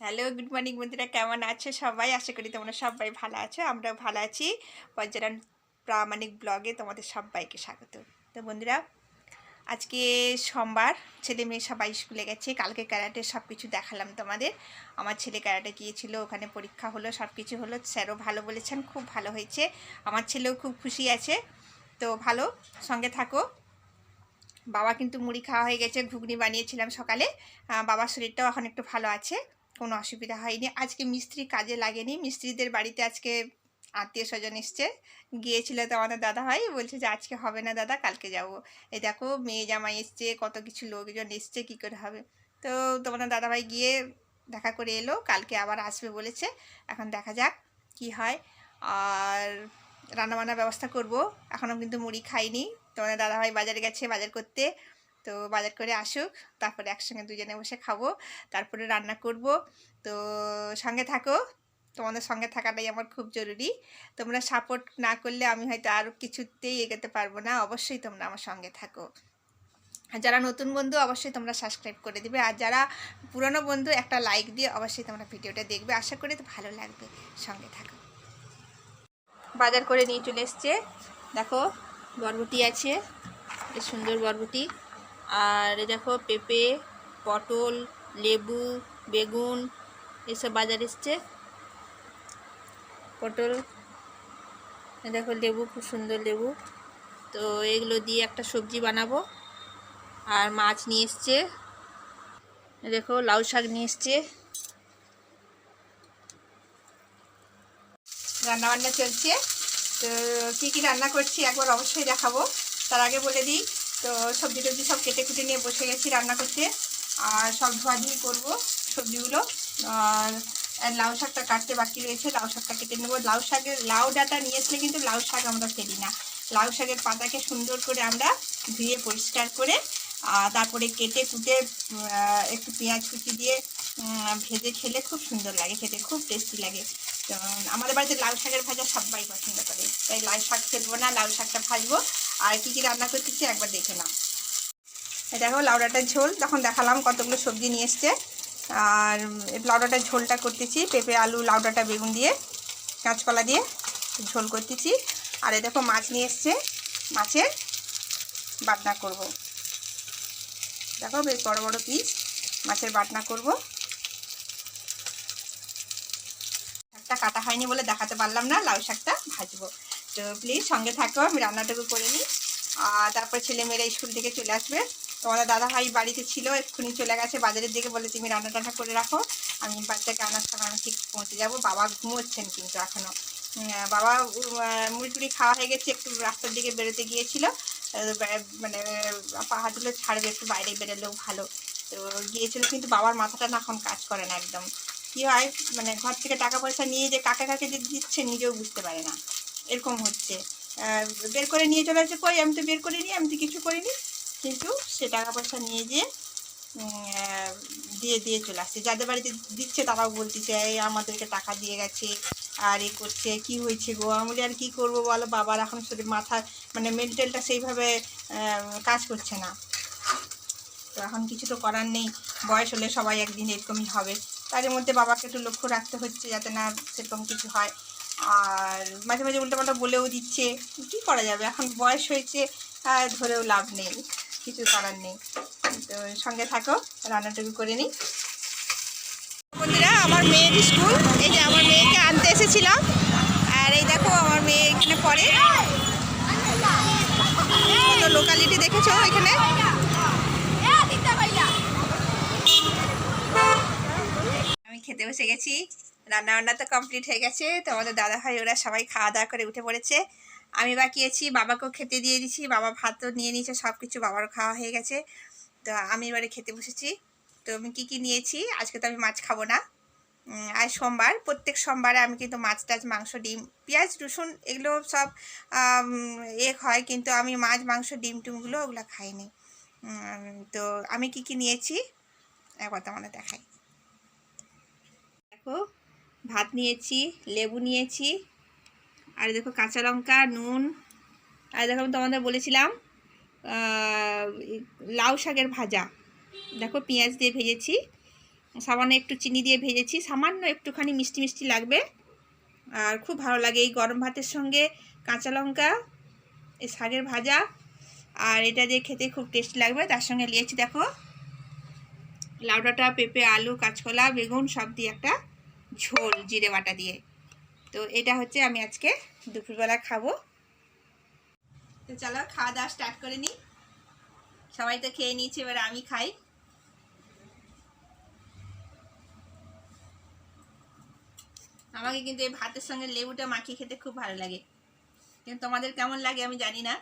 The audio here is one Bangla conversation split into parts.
হ্যালো, গুড মর্নিং বন্ধুরা, কেমন আছো সবাই? আশা করি তোমরা সবাই ভালো আছো, আমরাও ভালো আছি। পর্যটন প্রামাণিক ব্লগে তোমাদের সবাইকে স্বাগত। তো বন্ধুরা, আজকে সোমবার, ছেলে মেয়ে সবাই স্কুলে গেছে, কালকে ক্যারাটে সব কিছু দেখালাম তোমাদের। আমার ছেলে ক্যারাটে গিয়েছিল, ওখানে পরীক্ষা হলো সব কিছু হলো, স্যারও ভালো বলেছেন, খুব ভালো হয়েছে। আমার ছেলেও খুব খুশি আছে, তো ভালো, সঙ্গে থাকো। বাবা কিন্তু মুড়ি খাওয়া হয়ে গেছে, ঘুগনি বানিয়েছিলাম সকালে। বাবার শরীরটাও এখন একটু ভালো আছে। কোনো অসুবিধা হয়নি। আজকে মিস্ত্রি কাজে লাগেনি। মিস্ত্রিদের বাড়িতে আজকে আত্মীয় স্বজন এসছে। গিয়েছিল তো আমাদের দাদা ভাই বলছে যে, আজকে হবে না দাদা, কালকে যাব। এই দেখো, মেয়ে জামাই এসছে, কত কিছু লোকজন এসছে, কী করে হবে? তো তোমাদের দাদা ভাই গিয়ে দেখা করে এলো। কালকে আবার আসবে বলেছে। এখন দেখা যাক কি হয়। আর রান্নাবান্নার ব্যবস্থা করব। এখনও কিন্তু মুড়ি খাইনি। তোমাদের দাদা ভাই বাজারে গেছে, বাজার করতে। তো বাজার করে আসুক, তারপরে একসঙ্গে দুজনে বসে খাব, তারপরে রান্না করব। তো সঙ্গে থাকো, তোমাদের সঙ্গে থাকাটাই আমার খুব জরুরি। তোমরা সাপোর্ট না করলে আমি হয়তো আরও কিছুতেই এগোতে পারব না, অবশ্যই তোমরা আমার সঙ্গে থাকো। আর যারা নতুন বন্ধু, অবশ্যই তোমরা সাবস্ক্রাইব করে দিবে। আর যারা পুরনো বন্ধু, একটা লাইক দিয়ে অবশ্যই তোমরা ভিডিওটা দেখবে। আশা করি তো ভালো লাগবে। সঙ্গে থাকো। বাজার করে নিয়ে চলে এসছে। দেখো, বরবটি আছে। সুন্দর বরবটি। আর দেখো পেঁপে, পটল, লেবু, বেগুন, এসব বাজার এসছে। পটল দেখো লেবু, খুব সুন্দর লেবু। তো এগুলো দিয়ে একটা সবজি বানাবো। আর মাছ নিয়ে এসছে। দেখো লাউ শাক নিয়ে এসছে। রান্নাবান্না চলছে। তো কী কী রান্না করছি একবার অবশ্যই দেখাবো। তার আগে বলে দিই তো সবজি টবজি সব কেটে কুটে নিয়ে বসে গেছি রান্না করতে। আর সব ধোয়াধুয়ি করব সবজিগুলো। আর লাউ শাকটা কাটতে বাকি রয়েছে, লাউ শাকটা কেটে নেব। লাউ শাকের, লাউ ডাটা নিয়ে আসলে কিন্তু লাউ শাক আমরা ফেলি না। লাউ শাকের পাতাকে সুন্দর করে আমরা ধুয়ে পরিষ্কার করে তারপরে কেটে কুটে একটু পেঁয়াজ কুচি দিয়ে ভেজে খেলে খুব সুন্দর লাগে, খেতে খুব টেস্টি লাগে। আমাদের বাড়িতে লাউ শাকের ভাজা সবাই পছন্দ করে। তাই লাউ শাক ফেলব না, লাউ শাকটা ভাজবো। আর কি কি রান্না করতেছি একবার দেখে নাও। দেখো, লাউডাটার ঝোল, তখন দেখালাম কতগুলো সবজি নিয়ে এসছে। আর লাউডাটার ঝোলটা করতেছি, পেঁপে, আলু, লাউডাটা, বেগুন দিয়ে, কাঁচকলা দিয়ে ঝোল করতেছি। আর এই দেখো, মাছ নিয়ে এসছে, মাছের বাটনা করব। দেখো, বেশ বড় বড় পিস মাছের বাটনা করব। শাকটা কাটা হয়নি বলে দেখাতে পারলাম না, লাউ শাকটা ভাজবো। তো প্লিজ সঙ্গে থাকো, আমি রান্নাটুকু করে নিই। আর তারপর ছেলে মেয়েরা স্কুল থেকে চলে আসবে। তোমাদের দাদা ভাই বাড়িতে ছিল, এক্ষুনি চলে গেছে। বাজারের দিকে বলে তুমি রান্না টান্না করে রাখো। আমি বাচ্চাকে আনার সময় আমি ঠিক পৌঁছে যাব। বাবা ঘুমোচ্ছেন কিন্তু এখনও বাবা মুড়ি টুড়ি খাওয়া হয়ে গেছে, একটু রাস্তার দিকে বেরোতে গিয়েছিল। মানে পাহাড়গুলো ছাড়বে, একটু বাইরে বেরোলেও ভালো। তো গিয়েছিল, কিন্তু বাবার মাথাটা না এখন কাজ করে না একদম। কী হয় মানে ঘর থেকে টাকা পয়সা নিয়ে যে কাকে কাকে যে দিচ্ছে নিজেও বুঝতে পারে না। এরকম হচ্ছে। বের করে নিয়ে চলে আসছে কই? আমি তো বের করিনি আমি তো কিছু করিনি কিন্তু সে টাকা পয়সা নিয়ে যেয়ে দিয়ে দিয়ে চলে আসছে। যাদের বাড়িতে দিচ্ছে তারাও বলতেছে, এই আমাদেরকে টাকা দিয়ে গেছে, আর এ করছে, কি হয়েছে গো? আমি আর কি করব বলো? বাবার এখন শুধু মাথা মানে মেন্টালটা সেইভাবে কাজ করছে না। তো এখন কিছু তো করার নেই। বয়স হলে সবাই একদিন এরকমই হবে। তার মধ্যে বাবাকে একটু লক্ষ্য রাখতে হচ্ছে যাতে না সেরকম কিছু হয়। আর মাঝে মাঝে উল্টোপাল্টা বলেও দিচ্ছে। কী করা যাবে? এখন বয়স হয়েছে ধরেও লাভ নেই, কিছু করার নেই। তো সঙ্গে থাকো, রান্নাটুকু করে নিই। বন্ধুরা, আমার মেয়ের স্কুল, এই যে আমার মেয়েকে আনতে এসেছিলাম। আর এই দেখো, আমার মেয়ে এখানে পড়ে। লোকালিটি দেখেছ এখানে? আমি খেতে বসে গেছি। রান্না বান্না তো কমপ্লিট হয়ে গেছে, তো আমাদের দাদা ভাই ওরা সবাই খাওয়া দাওয়া করে উঠে পড়েছে। আমি বাকি আছি, বাবাকেও খেতে দিয়ে দিয়েছি বাবা ভাতও নিয়ে নিয়েছে সব কিছু বাবারও খাওয়া হয়ে গেছে। তো আমি এবারে খেতে বসেছি। তো আমি কী কী নিয়েছি? আজকে তো আমি মাছ খাব না। আজ সোমবার, প্রত্যেক সোমবারে আমি কিন্তু মাছ টাছ, মাংস, ডিম, পেঁয়াজ, রসুন এগুলো সব এ হয়, কিন্তু আমি মাছ, মাংস, ডিম, টিমগুলো ওগুলো খাইনি। তো আমি কি কি নিয়েছি? একবার তোমাদের দেখাই। দেখো ভাত নিয়েছি, লেবু নিয়েছি, আর দেখো কাঁচা লঙ্কা, নুন, আর দেখো আমি তোমাদের বলেছিলাম লাউ শাকের ভাজা। দেখো পেঁয়াজ দিয়ে ভেজেছি, সামান্য একটু চিনি দিয়ে ভেজেছি, সামান্য একটুখানি মিষ্টি মিষ্টি লাগবে। আর খুব ভালো লাগে এই গরম ভাতের সঙ্গে কাঁচা লঙ্কা, এই শাকের ভাজা, আর এটা দিয়ে খেতে খুব টেস্টি লাগবে। তার সঙ্গে নিয়েছি দেখো লাউডাটা, পেঁপে, আলু, কাঁচকলা, বেগুন, সব দিয়ে একটা ঝোল জিরে বাটা দিয়ে। তো এটা হচ্ছে আমি আজকে দুপুরবেলা খাব। তো চলো খাওয়া দাওয়া স্টার্ট করে নিই। সবাই তো খেয়ে নিয়েছি, এবার আমি খাই। আমাকে কিন্তু এই ভাতের সঙ্গে লেবুটা মাখিয়ে খেতে খুব ভালো লাগে। কিন্তু তোমাদের কেমন লাগে আমি জানি না।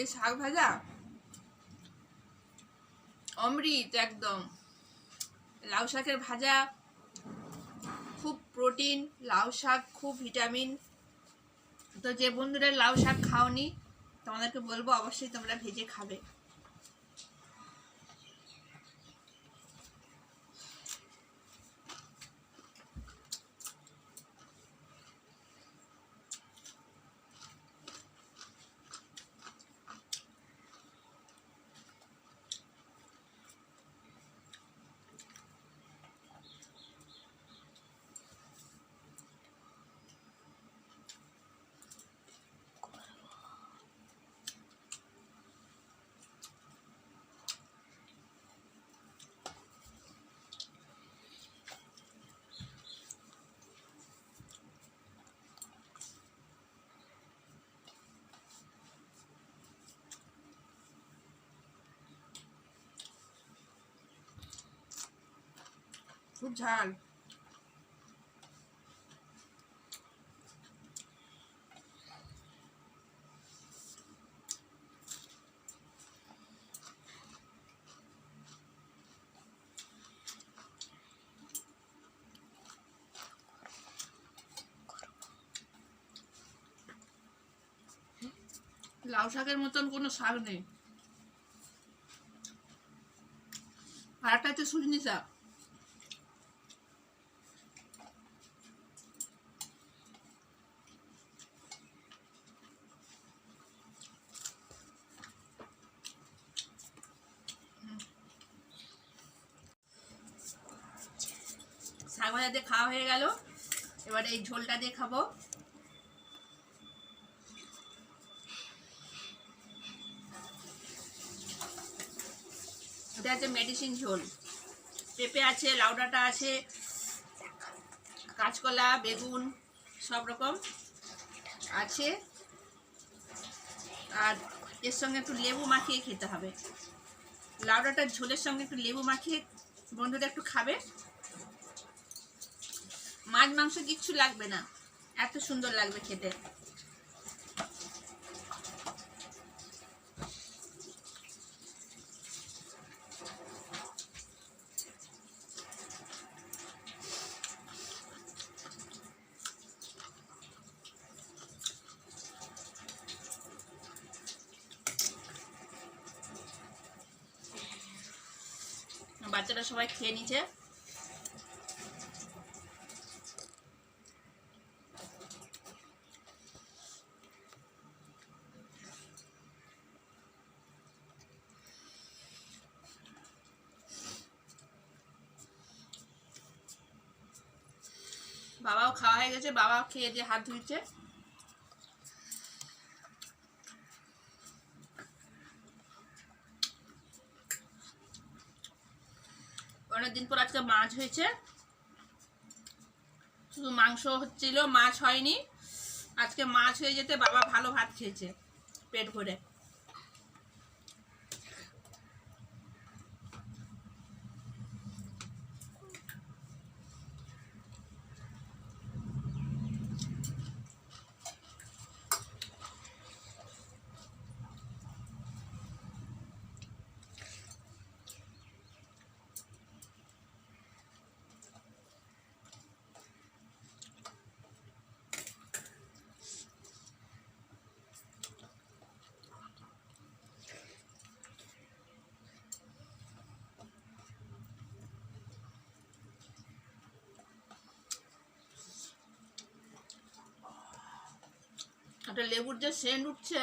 এই শাক ভাজা? অমৃত, একদম। লাউ শাকের ভাজা, খুব প্রোটিন, লাউ শাক, খুব ভিটামিন। তো যে বন্ধুরা লাউ শাক খাওনি, তোমাদেরকে বলব অবশ্যই তোমরা ভেজে খাবে। খুব ঝাল। লাউ শাকের মতন কোনো শাক নেই। আর একটা হচ্ছে সুজনি শাক। শাক ভাজা দিয়ে খাওয়া হয়ে গেল। এবার এই ঝোলটা দিয়ে খাব। এটা হচ্ছে মেডিসিন ঝোল। পেঁপে আছে লাউ লাউডাটা আছে, কাঁচকলা, বেগুন, সব রকম আছে। আর এর সঙ্গে একটু লেবু মাখিয়ে খেতে হবে। লাউ লাউডাটার ঝোলের সঙ্গে একটু লেবু মাখিয়ে বন্ধুরা একটু খাবে। মাছ মাংস কিচ্ছু লাগবে না। এত সুন্দর লাগবে খেতে। বাচ্চারা সবাই খেয়ে নিচ্ছে বাবাও খাওয়া হয়ে গেছে বাবা খেয়ে দিয়ে হাত ধুইছে। অনেকদিন পর আজকে মাছ হয়েছে। শুধু মাংস হচ্ছিল, মাছ হয়নি। আজকে মাছ হয়ে যেতে বাবা ভালো ভাত খেয়েছে, পেট ভরে। একটা লেবুর যে সেন্ট উঠছে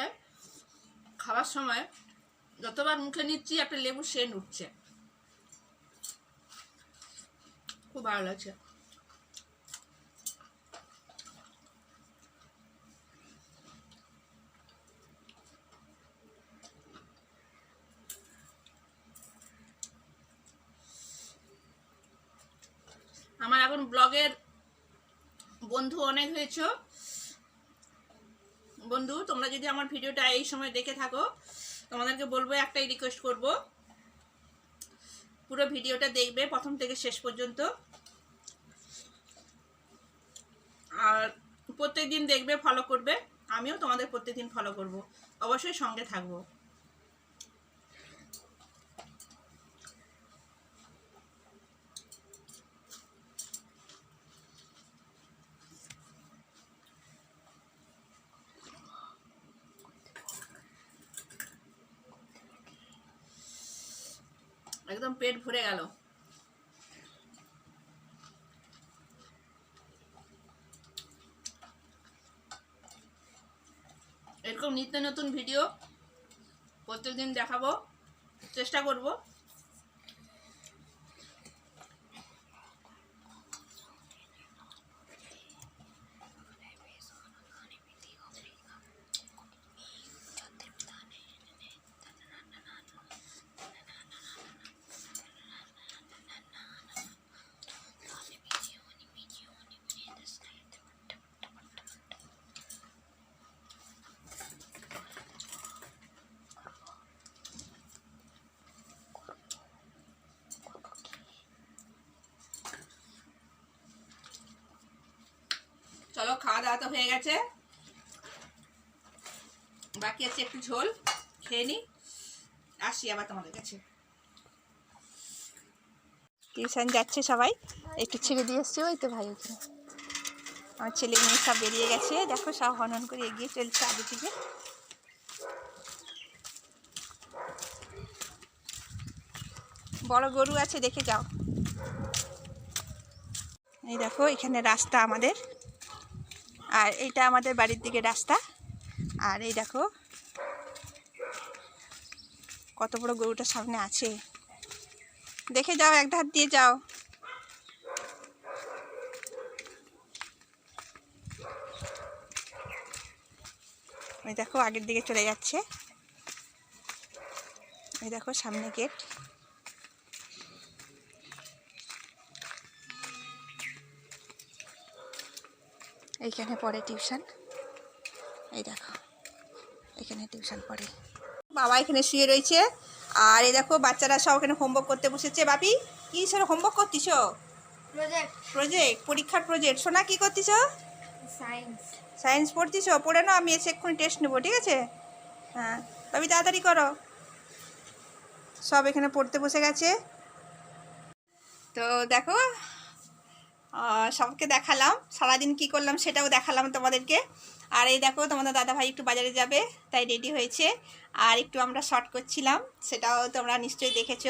খাওয়ার সময়, যতবার মুখে নিচ্ছি একটা লেবুর সেন্ট উঠছে। খুব ভালো লাগছে। আমার এখন ব্লগের বন্ধু অনেক হয়েছো। বন্ধু, তোমরা যদি আমার ভিডিওটা এই সময় দেখে থাকো, তোমাদেরকে বলব একটাই রিকোয়েস্ট করব। পুরো ভিডিওটা দেখবে প্রথম থেকে শেষ পর্যন্ত। আর প্রত্যেক দিন দেখবে ফলো করবে। আমিও তোমাদের প্রত্যেকদিন ফলো করব। অবশ্যই সঙ্গে থাকব। একদম পেট ভরে গেল। এরকম নিত্য নতুন ভিডিও প্রত্যেকদিন দেখাবো চেষ্টা করব চলো খাওয়া তো হয়ে গেছে। বাকি আছে একটু ঝোল, খেয়ে নি। আসি আবার তোমাদের কাছে। টিউশন যাচ্ছে সবাই। একটু ছেড়ে দিয়ে এসছে ওই তো ভাই ওখানে। আমার ছেলে মেয়ে সব বেরিয়ে গেছে। দেখো সব হনন করে এগিয়ে চলছে আগে থেকে। বড় গরু আছে, দেখে যাও। এই দেখো, এখানে রাস্তা আমাদের। আর এইটা আমাদের বাড়ির দিকে রাস্তা। আর এই দেখো, কত বড় গরুটা সামনে আছে। দেখে যাও, এক ধার দিয়ে যাও। ওই দেখো, আগের দিকে চলে যাচ্ছে। ওই দেখো, সামনে গেট। এইখানে পড়ে টিউশন। এই দেখো এখানে টিউশন পড়ে। বাবা এখানে শুয়ে রয়েছে। আর এই দেখো বাচ্চারা সব এখানে হোমওয়ার্ক করতে বসেছে। বাপি কি সব হোমওয়ার্ক করতিস? প্রজেক্ট প্রজেক্ট পরীক্ষার প্রজেক্ট সোনা কি করতিস? সায়েন্স সায়েন্স পড়তিস? পড়ে নাও আমি এসে এক্ষুনি টেস্ট নেব ঠিক আছে? হ্যাঁ বাবি তাড়াতাড়ি করো। সব এখানে পড়তে বসে গেছে। তো দেখো সবকে দেখালাম। সারাদিন কি করলাম সেটাও দেখালাম তোমাদেরকে। আর এই দেখো তোমাদের দাদা ভাই একটু বাজারে যাবে তাই রেডি হয়েছে। আর একটু আমরা শর্ট করছিলাম সেটাও তোমরা নিশ্চয়ই দেখেছ।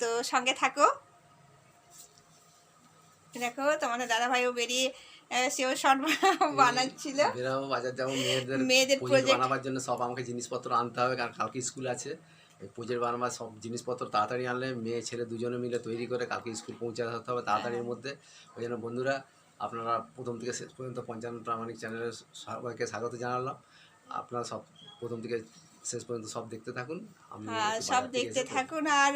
তো সঙ্গে থাকো। দেখো তোমাদের দাদা ভাইও বেরিয়ে সেও শর্ট বানাচ্ছিল। বাজার যাব মেয়েদের মেয়েদের প্রজেক্ট বানাবার জন্য সব আমাকে জিনিসপত্র আনতে হবে কারণ কালকে স্কুল আছে। পুজোর বানাবার সব জিনিসপত্র তাড়াতাড়ি আনলে মেয়ে ছেলে দুজনে মিলে তৈরি করে কালকে স্কুল পৌঁছে আসতে হবে তাড়াতাড়ির মধ্যে। ওই জন্য বন্ধুরা আপনারা প্রথম থেকে শেষ পর্যন্ত পঞ্চান্ন প্রামাণিক চ্যানেলের সবাইকে স্বাগত জানালাম। আপনারা সব প্রথম থেকে শেষ পর্যন্ত সব দেখতে থাকুন হ্যাঁ সব দেখতে থাকুন আর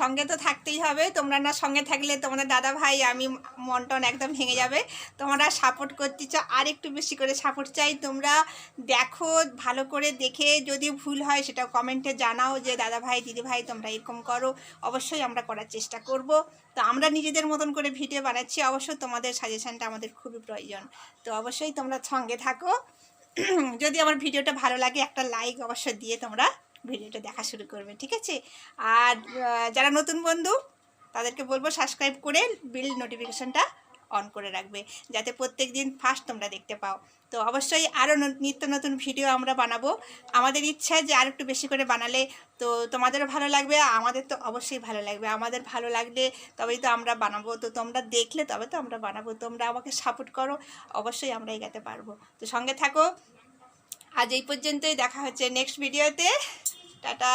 সঙ্গে তো থাকতেই হবে তোমরা না সঙ্গে থাকলে তোমাদের দাদা ভাই আমি মন টন একদম ভেঙে যাবে। তোমরা সাপোর্ট করতে চাও আর একটু বেশি করে সাপোর্ট চাই তোমরা দেখো ভালো করে দেখে যদি ভুল হয় সেটা কমেন্টে জানাও যে দাদা ভাই দিদি ভাই তোমরা এরকম করো। অবশ্যই আমরা করার চেষ্টা করব। তো আমরা নিজেদের মতন করে ভিডিও বানাচ্ছি অবশ্যই তোমাদের সাজেশনটা আমাদের খুবই প্রয়োজন। তো অবশ্যই তোমরা সঙ্গে থাকো। যদি আমার ভিডিওটা ভালো লাগে, একটা লাইক অবশ্যই দিয়ে তোমরা ভিডিওটা দেখা শুরু করবে, ঠিক আছে? আর যারা নতুন বন্ধু, তাদেরকে বলব সাবস্ক্রাইব করে বিল নোটিফিকেশনটা অন করে রাখবে, যাতে প্রত্যেক দিন ফার্স্ট তোমরা দেখতে পাও। তো অবশ্যই আরও নিত্য নতুন ভিডিও আমরা বানাবো। আমাদের ইচ্ছা যে আর একটু বেশি করে বানালে তো তোমাদেরও ভালো লাগবে, আমাদের তো অবশ্যই ভালো লাগবে। আমাদের ভালো লাগলে তবেই তো আমরা বানাবো। তো তোমরা দেখলে তবে তো আমরা বানাবো। তোমরা আমাকে সাপোর্ট করো, অবশ্যই আমরা এগাতে পারব। তো সঙ্গে থাকো। আজ এই পর্যন্তই, দেখা হচ্ছে নেক্সট ভিডিওতে টাটা।